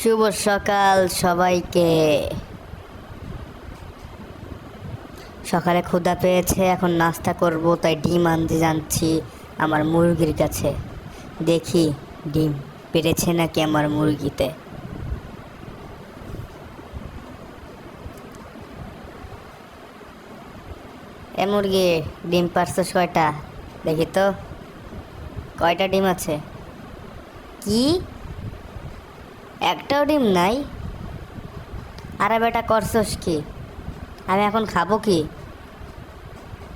শুভ সকাল সবাইকে। সকালে ক্ষুধা পেয়েছে, এখন নাস্তা করব, তাই ডিম আনতে যাচ্ছি আমার মুরগির কাছে। দেখি ডিম পেরেছে নাকি আমার মুরগিতে। এ মুরগি, ডিম পারছ কয়টা দেখি তো। কয়টা ডিম আছে? কি? একটাও ডিম নাই। আরে বেটা, করছস কি? আমি এখন খাব কি?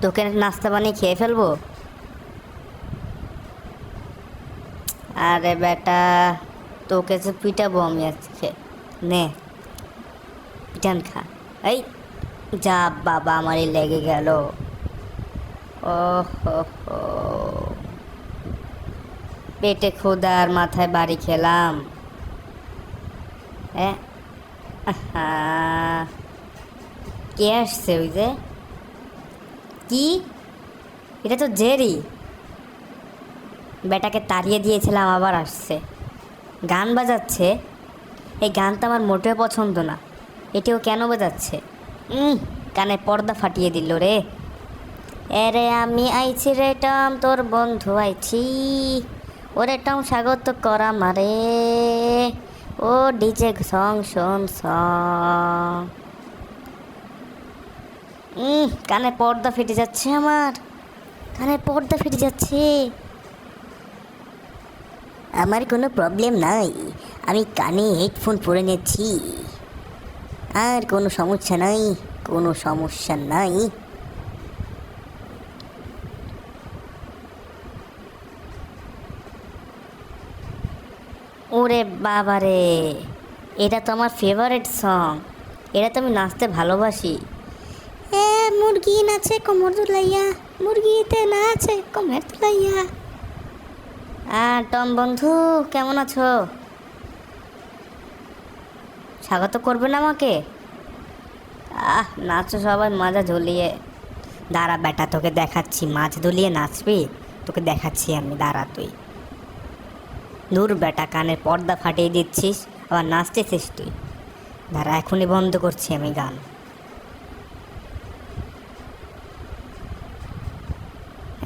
তোকে নাস্তা বানিয়ে খেয়ে ফেলব? আরে বেটা, তোকে যে পিটাবো আমি আজকে। নে, পিটান খা। এই, যা বাবা আমারই লেগে গেল। ও হো। হো পেটে ক্ষুদার মাথায় বাড়ি খেলাম। আহা। কে আসছে ওই যে? কি? এটা তো জেরি। বেটাকে তাড়িয়ে দিয়েছিলাম আবার আসছে। গান বাজাচ্ছে। এই গান তো আমার মোটেও পছন্দ না। এটিও কেন বাজাচ্ছে? কানে পর্দা ফাটিয়ে দিল রে। এরে আমি আইছি রে টম, তোর বন্ধু আইছি। ওরে টম, স্বাগত করা মারে। ও ডিজে সং শোন সং কানে পর্দা ফেটে যাচ্ছে আমার। কানে পর্দা ফেটে যাচ্ছে। আমার কোনো প্রবলেম নাই। আমি কানে হেডফোন পরে নিয়েছি। আর কোনো সমস্যা নাই, কোনো সমস্যা নাই। ওরে বাবারে, এটা তো আমার ফেভারিট সং এটা তো আমি নাচতে ভালোবাসি। এ, মুরগি নাচে কোমর দুলাইয়া, মুরগিতে নাচে কোমর দুলাইয়া। হ্যাঁ টম বন্ধু, কেমন আছো? স্বাগত করবে না আমাকে? আহ, নাচো সবাই, মাজা ঝুলিয়ে। দাঁড়া বেটা, তোকে দেখাচ্ছি, মাছ দুলিয়ে নাচবি? তোকে দেখাচ্ছি আমি, দাঁড়া তুই। দূর বেটা কানের পর্দা ফাটিয়ে দিচ্ছিস, আবার নাচতেছিস তুই। ধারা এখনই বন্ধ করছি আমি গান।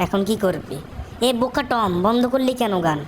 এখন কি করবি? এ বোকা টম, বন্ধ করলি কেন গান?